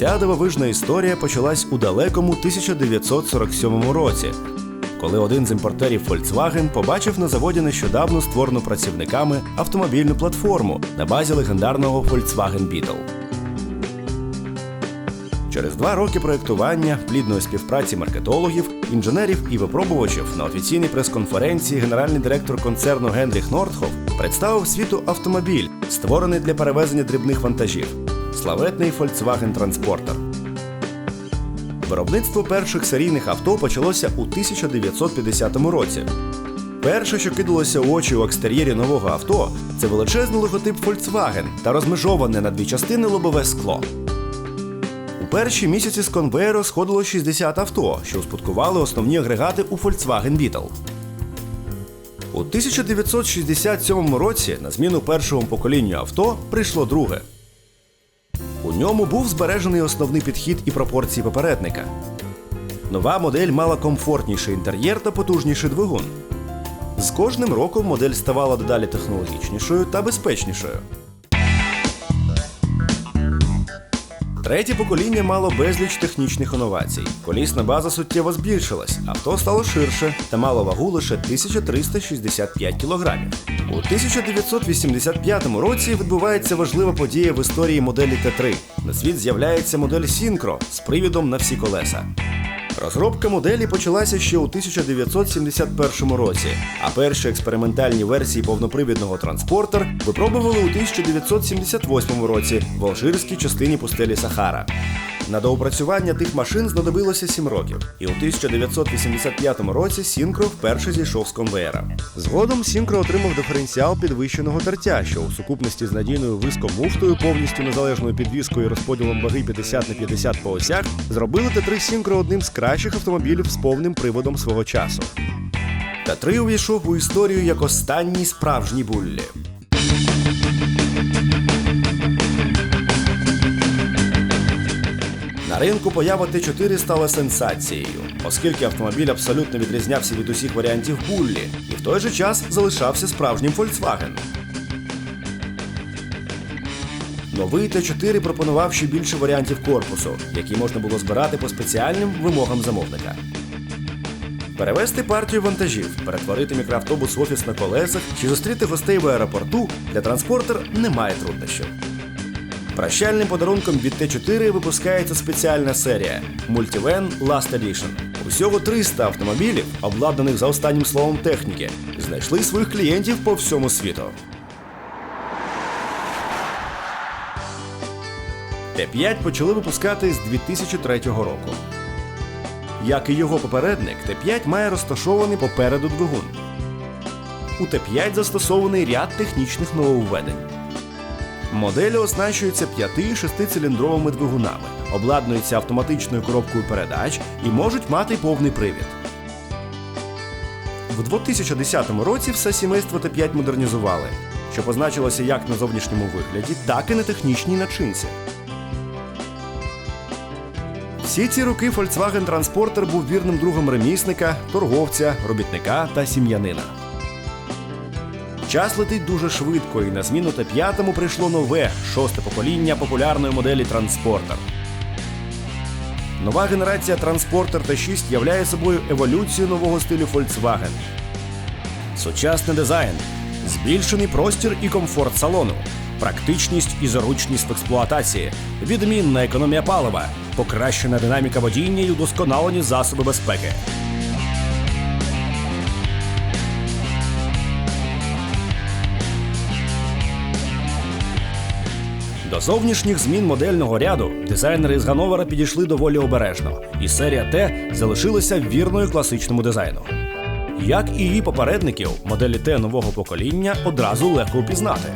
Ця дивовижна історія почалась у далекому 1947 році, коли один з імпортерів Volkswagen побачив на заводі нещодавно створену працівниками автомобільну платформу на базі легендарного Volkswagen Beetle. Через два роки проєктування, плідної співпраці маркетологів, інженерів і випробувачів на офіційній прес-конференції генеральний директор концерну Генріх Нордхоф представив світу автомобіль, створений для перевезення дрібних вантажів славетний Volkswagen Transporter. Виробництво перших серійних авто почалося у 1950 році. Перше, що кидалося у очі у екстер'єрі нового авто, це величезний логотип Volkswagen та розмежоване на дві частини лобове скло. У перші місяці з конвейеру сходило 60 авто, що успадкували основні агрегати у Volkswagen Beetle. У 1967 році на зміну першому поколінню авто прийшло друге. У ньому був збережений основний підхід і пропорції попередника. Нова модель мала комфортніший інтер'єр та потужніший двигун. З кожним роком модель ставала дедалі технологічнішою та безпечнішою. Третє покоління мало безліч технічних інновацій. Колісна база суттєво збільшилась, авто стало ширше та мало вагу лише 1365 кілограмів. У 1985 році відбувається важлива подія в історії моделі Т3. На світ з'являється модель Сінкро з привідом на всі колеса. Розробка моделі почалася ще у 1971 році, а перші експериментальні версії повнопривідного транспортер випробували у 1978 році в алжирській частині пустелі Сахара. На доопрацювання тих машин знадобилося 7 років, і у 1985 році Сінкро вперше зійшов з конвеєра. Згодом Сінкро отримав диференціал підвищеного тертя, що у сукупності з надійною вискомуфтою, повністю незалежною підвіскою і розподілом ваги 50 на 50 по осях, зробили Т3 Сінкро одним з кращих автомобілів з повним приводом свого часу. Т3 увійшов у історію як останній справжній буллі. На ринку поява Т4 стала сенсацією, оскільки автомобіль абсолютно відрізнявся від усіх варіантів буллі і в той же час залишався справжнім Volkswagen. Новий Т4 пропонував ще більше варіантів корпусу, які можна було збирати по спеціальним вимогам замовника. Перевезти партію вантажів, перетворити мікроавтобус в офіс на колесах чи зустріти гостей в аеропорту для транспортер немає труднощів. Прощальним подарунком від Т4 випускається спеціальна серія Multivan Last Edition. Усього 300 автомобілів, обладнаних за останнім словом техніки, знайшли своїх клієнтів по всьому світу. Т5 почали випускати з 2003 року. Як і його попередник, Т5 має розташований попереду двигун. У Т5 застосований ряд технічних нововведень. Моделі оснащуються 5-6-циліндровими двигунами, обладнуються автоматичною коробкою передач і можуть мати повний привід. В 2010 році все сімейство Т5 модернізували, що позначилося як на зовнішньому вигляді, так і на технічній начинці. Всі ці роки Volkswagen Transporter був вірним другом ремісника, торговця, робітника та сім'янина. Час летить дуже швидко, і на зміну Т5 прийшло нове шосте покоління популярної моделі Transporter. Нова генерація Transporter Т6 являє собою еволюцію нового стилю Volkswagen. Сучасний дизайн, збільшений простір і комфорт салону, практичність і зручність в експлуатації, відмінна економія палива, покращена динаміка водіння і удосконалені засоби безпеки. До зовнішніх змін модельного ряду дизайнери з Гановера підійшли доволі обережно, і серія Т залишилася вірною класичному дизайну. Як і її попередників, моделі Т нового покоління одразу легко впізнати.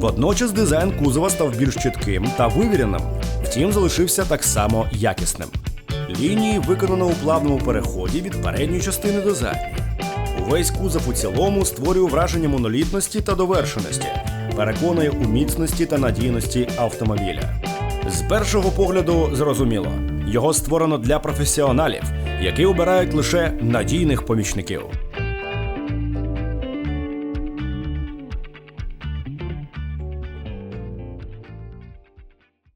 Водночас дизайн кузова став більш чітким та вивіреним, втім залишився так само якісним. Лінії виконано у плавному переході від передньої частини до задньої. Увесь кузов у цілому створює враження монолітності та довершеності, переконує у міцності та надійності автомобіля. З першого погляду зрозуміло, його створено для професіоналів, які обирають лише надійних помічників.